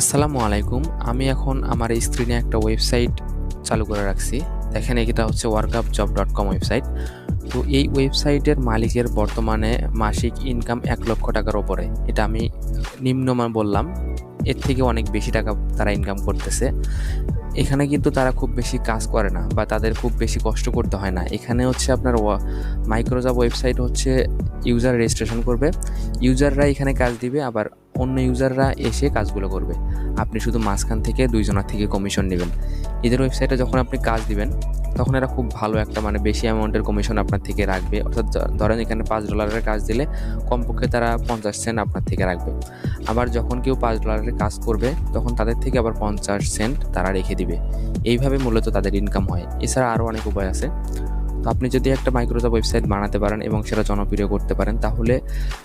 আসসালামু আলাইকুম। আমি এখন আমার স্ক্রিনে একটা ওয়েবসাইট চালু করে রাখছি। দেখেন এটা হচ্ছে work up job dot com website তো এই ওয়েবসাইটের মালিকের বর্তমানে মাসিক ইনকাম এক লক্ষ টাকার ওপরে এটা আমি নিম্নমান বললাম। এর থেকে অনেক বেশি টাকা তারা ইনকাম করতেছে। এখানে কিন্তু তারা খুব বেশি কাজ করে না বা তাদের খুব বেশি কষ্ট করতে হয় না। এখানে হচ্ছে আপনার মাইক্রোজব ওয়েবসাইট হচ্ছে ইউজার রেজিস্ট্রেশন করবে। ইউজাররা এখানে কাজ দিবে, আবার অন্য ইউজাররা এসে কাজগুলো করবে। আপনি শুধু মাঝখান থেকে দুইজনের থেকে কমিশন নেবেন। এদের ওয়েবসাইটে যখন আপনি কাজ দিবেন, তখন এরা খুব ভালো একটা মানে বেশি অ্যামাউন্টের কমিশন আপনার থেকে রাখবে। অর্থাৎ ধরেন এখানে পাঁচ ডলারের কাজ দিলে কমপক্ষে তারা পঞ্চাশ সেন্ট আপনার থেকে রাখবে। আবার যখন কেউ পাঁচ ডলারের কাজ করবে, তখন তাদের থেকে আবার পঞ্চাশ সেন্ট তারা রেখে দিবে। এইভাবে মূলত তাদের ইনকাম হয়। এছাড়া আরও অনেক উপায় আছে। তো আপনি যদি একটা মাইক্রোসফট ওয়েবসাইট বানাতে পারেন এবং সেটা জনপ্রিয় করতে পারেন, তাহলে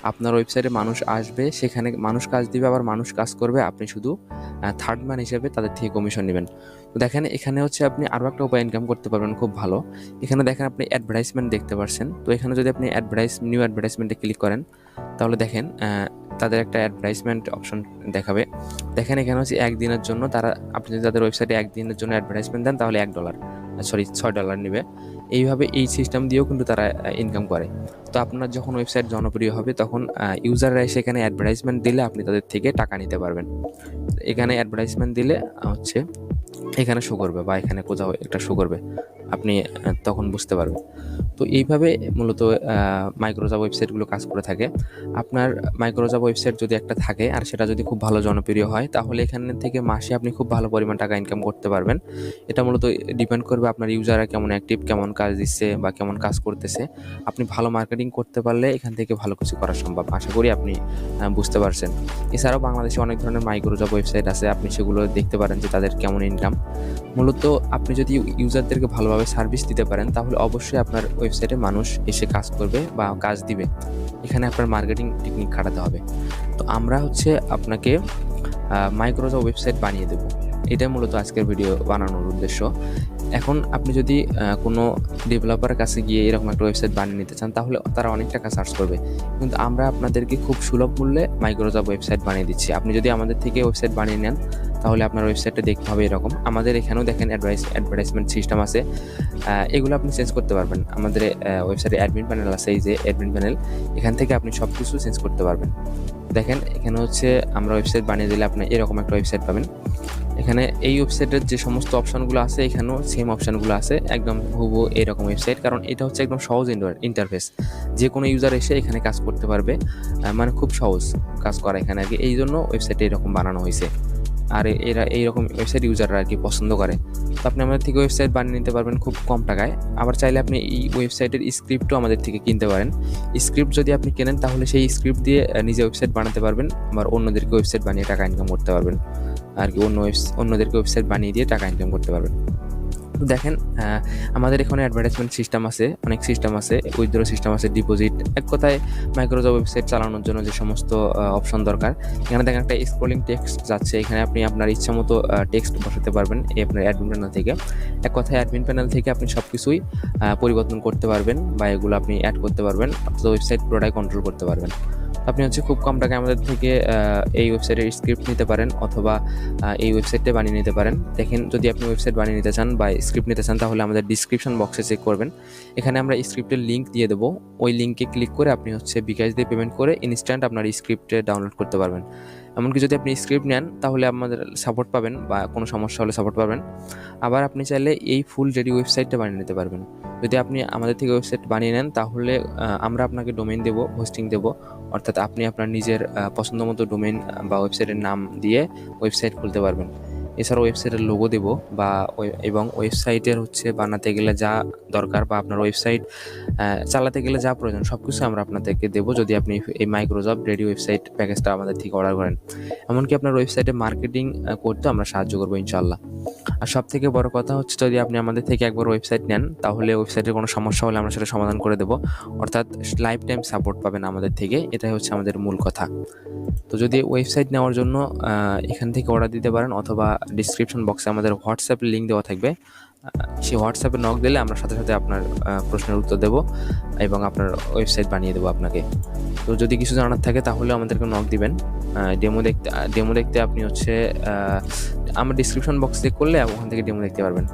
আপনার ওয়েবসাইটে মানুষ আসবে, সেখানে মানুষ কাজ দিবে, আবার মানুষ কাজ করবে, আপনি শুধু থার্ড ম্যান হিসেবে তাদের থেকে কমিশন নেবেন। তো দেখেন, এখানে হচ্ছে আপনি আরও একটা উপায় ইনকাম করতে পারবেন খুব ভালো। এখানে দেখেন আপনি অ্যাডভার্টাইজমেন্ট দেখতে পাচ্ছেন তো এখানে যদি আপনি অ্যাডভার্টাইজ নিউ অ্যাডভার্টাইজমেন্টে ক্লিক করেন, তাহলে দেখেন তাদের একটা অ্যাডভার্টাইজমেন্ট অপশন দেখাবে। দেখেন, এখানে হচ্ছে একদিনের জন্য তারা, আপনি যদি তাদের ওয়েবসাইটে একদিনের জন্য অ্যাডভার্টাইজমেন্ট দেন, তাহলে এক ডলার সরি ছয় ডলার নেবে। এইভাবে এই সিস্টেম দিয়েও কিন্তু তারা ইনকাম করে। তো আপনার যখন ওয়েবসাইট জনপ্রিয় হবে, তখন ইউজাররা সেখানে অ্যাডভার্টাইজমেন্ট দিলে আপনি তাদের থেকে টাকা নিতে পারবেন। এখানে অ্যাডভার্টাইজমেন্ট দিলে হচ্ছে এখানে শো করবে বা এখানে কোথাও একটা শো করবে। আপনি তখন বুঝতে পারবেন। তো এইভাবে মূলত মাইক্রোজব ওয়েবসাইটগুলো কাজ করে থাকে। আপনার মাইক্রোজব ওয়েবসাইট যদি একটা থাকে আর সেটা যদি খুব ভালো জনপ্রিয় হয়, তাহলে এখানে থেকে মাসে আপনি খুব ভালো পরিমাণ টাকা ইনকাম করতে পারবেন। এটা মূলত ডিপেন্ড করবে আপনার ইউজাররা কেমন অ্যাক্টিভ কেমন কাজ দিচ্ছে বা কেমন কাজ করতেছে। আপনি ভালো মার্কেটিং করতে পারলে এখান থেকে ভালো কিছু করা সম্ভব, আশা করি আপনি বুঝতে পারছেন। এছাড়াও বাংলাদেশে অনেক ধরনের মাইক্রোজব ওয়েবসাইট আছে, আপনি সেগুলো দেখতে পারেন যে তাদের কেমন ইনকাম মূলত আপনি যদি ইউজারদেরকে ভালোভাবে সার্ভিস দিতে পারেন, তাহলে অবশ্যই আপনার ওয়েবসাইটে মানুষ এসে কাজ করবে বা কাজ দিবে। এখানে আপনার মার্কেটিং টেকনিক খাটাতে হবে। তো আমরা হচ্ছে আপনাকে মাইক্রোসফট ওয়েবসাইট বানিয়ে দেবো। এটাই মূলত আজকের ভিডিও বানানোর উদ্দেশ্য। এখন আপনি যদি কোনো ডেভেলপারের কাছে গিয়ে এরকম একটা ওয়েবসাইট বানিয়ে নিতে চান, তাহলে তারা অনেক টাকা সার্চ করবে। কিন্তু আমরা আপনাদেরকে খুব সুলভ মূল্যে মাইক্রোজব ওয়েবসাইট বানিয়ে দিচ্ছি। আপনি যদি আমাদের থেকে ওয়েবসাইট বানিয়ে নেন, তাহলে আপনার ওয়েবসাইটটা দেখতে হবে এরকম। আমাদের এখানেও দেখেন অ্যাডভাইস অ্যাডভার্টাইজমেন্ট সিস্টেম আছে। এগুলো আপনি চেঞ্জ করতে পারবেন। আমাদের ওয়েবসাইটে অ্যাডমিন প্যানেল আছে, এই যে অ্যাডমিন প্যানেল এখান থেকে আপনি সব কিছু চেঞ্জ করতে পারবেন। দেখেন, এখানে হচ্ছে আমরা ওয়েবসাইট বানিয়ে দিলে আপনি এরকম একটা ওয়েবসাইট পাবেন। এখানে এই ওয়েবসাইটের যে সমস্ত অপশানগুলো আছে, এখানেও সেম অপশানগুলো আছে। একদম হুবু এরকম ওয়েবসাইট কারণ এটা হচ্ছে একদম সহজ ইন্টারফেস যে কোনো ইউজার এসে এখানে কাজ করতে পারবে মানে খুব সহজ কাজ করা এখানে আর কি। এই জন্য ওয়েবসাইটে এরকম বানানো হয়েছে। আর এরা এইরকম ওয়েবসাইট ইউজাররা আর কি পছন্দ করে। তো আপনি আমাদের থেকে ওয়েবসাইট বানিয়ে নিতে পারবেন খুব কম টাকায়। আবার চাইলে আপনি এই ওয়েবসাইটের স্ক্রিপ্টও আমাদের থেকে কিনতে পারেন। স্ক্রিপ্ট যদি আপনি কেনেন, তাহলে সেই স্ক্রিপ্ট দিয়ে নিজে ওয়েবসাইট বানাতে পারবেন। আবার অন্যদেরকে ওয়েবসাইট বানিয়ে টাকা ইনকাম করতে পারবেন। আর কি অন্য অন্যদেরকে ওয়েবসাইট বানিয়ে দিয়ে টাকা ইনকাম করতে পারবেন। দেখেন আমাদের এখানে অ্যাডভার্টাইজমেন্ট সিস্টেম আছে, অনেক সিস্টেম আছে উইথড্র সিস্টেম আছে ডিপোজিট এক কথায় মাইক্রোজব ওয়েবসাইট চালানোর জন্য যে সমস্ত অপশন দরকার। এখানে দেখেন একটা স্ক্রলিং টেক্সট যাচ্ছে, এখানে আপনি আপনার ইচ্ছা মতো টেক্সট বসাতে পারবেন এই আপনার অ্যাডমিন প্যানেল থেকে। এক কথায় অ্যাডমিন প্যানেল থেকে আপনি সব কিছুই পরিবর্তন করতে পারবেন বা এগুলো আপনি অ্যাড করতে পারবেন অর্থাৎ ওয়েবসাইট পুরোটাই কন্ট্রোল করতে পারবেন। আপনি হচ্ছে খুব কম টাকায় আমাদের থেকে এই ওয়েবসাইটের স্ক্রিপ্ট নিতে পারেন অথবা এই ওয়েবসাইটে বানিয়ে নিতে পারেন। দেখেন, যদি আপনি ওয়েবসাইট বানিয়ে নিতে চান বা স্ক্রিপ্ট নিতে চান, তাহলে আমাদের ডিসক্রিপশন বক্সে চেক করবেন। এখানে আমরা স্ক্রিপ্টের লিঙ্ক দিয়ে দেবো। ওই লিঙ্কে ক্লিক করে আপনি হচ্ছে বিকাশ দিয়ে পেমেন্ট করে ইনস্ট্যান্ট আপনার স্ক্রিপ্টে ডাউনলোড করতে পারবেন। এমনকি যদি আপনি স্ক্রিপ্ট নেন, তাহলে আমাদের সাপোর্ট পাবেন বা কোনো সমস্যা হলে সাপোর্ট পাবেন। আবার আপনি চাইলে এই ফুল রেডি ওয়েবসাইটটা বানিয়ে নিতে পারবেন। যদি আপনি আমাদের থেকে ওয়েবসাইট বানিয়ে নেন, তাহলে আমরা আপনাকে ডোমেইন দেবো হোস্টিং দেবো। অর্থাৎ আপনি আপনার নিজের পছন্দ মতো ডোমেইন বা ওয়েবসাইটের নাম দিয়ে ওয়েবসাইট খুলতে পারবেন। এছাড়া ওয়েবসাইটের লোগো দেবো বা এবং ওয়েবসাইটের হচ্ছে বানাতে গেলে যা দরকার বা আপনার ওয়েবসাইট চালাতে গেলে যা প্রয়োজন সব কিছু আমরা আপনাদেরকে দেবো যদি আপনি এই মাইক্রোজব রেডি ওয়েবসাইট প্যাকেজটা আমাদের থেকে অর্ডার করেন। এমনকি আপনার ওয়েবসাইটে মার্কেটিং করতে আমরা সাহায্য করব ইনশাল্লাহ আর সব থেকে বড় কথা হচ্ছে যদি আপনি আমাদের থেকে একবার ওয়েবসাইট নেন, তাহলে ওয়েবসাইটের কোনো সমস্যা হলে আমরা সেটা সমাধান করে দেবো। অর্থাৎ লাইফ টাইম সাপোর্ট পাবেন আমাদের থেকে, এটাই হচ্ছে আমাদের মূল কথা। তো যদি ওয়েবসাইট নেওয়ার জন্য এখান থেকে অর্ডার দিতে পারেন, অথবা ডিসক্রিপশন বক্সে আমাদের হোয়াটসঅ্যাপ লিঙ্ক দেওয়া থাকবে। সেই হোয়াটসঅ্যাপে নক দিলে আমরা সাথে সাথে আপনার প্রশ্নের উত্তর দেব এবং আপনার ওয়েবসাইট বানিয়ে দেবো আপনাকে। তো যদি কিছু জানার থাকে তাহলে আমাদেরকে নক দিবেন। ডেমো দেখতে ডেমো দেখতে আপনি হচ্ছে আমার ডিসক্রিপশন বক্স চেক করলে ওখান থেকে ডেমো দেখতে পারবেন।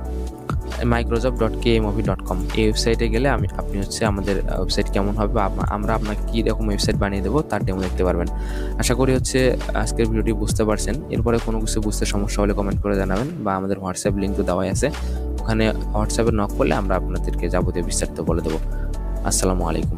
Micro job dot K movie dot com এই ওয়েবসাইটে গেলে আমি, আপনি হচ্ছে আমাদের ওয়েবসাইট কেমন হবে বা আমরা আপনাকে কী রকম ওয়েবসাইট বানিয়ে দেবো তার ডেমো দেখতে পারবেন। আশা করি হচ্ছে আজকের ভিডিওটি বুঝতে পারছেন। এরপরে কোনো কিছু বুঝতে সমস্যা হলে কমেন্ট করে জানাবেন বা আমাদের হোয়াটসঅ্যাপ লিঙ্ক তো দেওয়াই আছে। ওখানে হোয়াটসঅ্যাপে নক করলে আমরা আপনাদেরকে যাবতীয় বিস্তারিত বলে দেবো। আসসালামু আলাইকুম।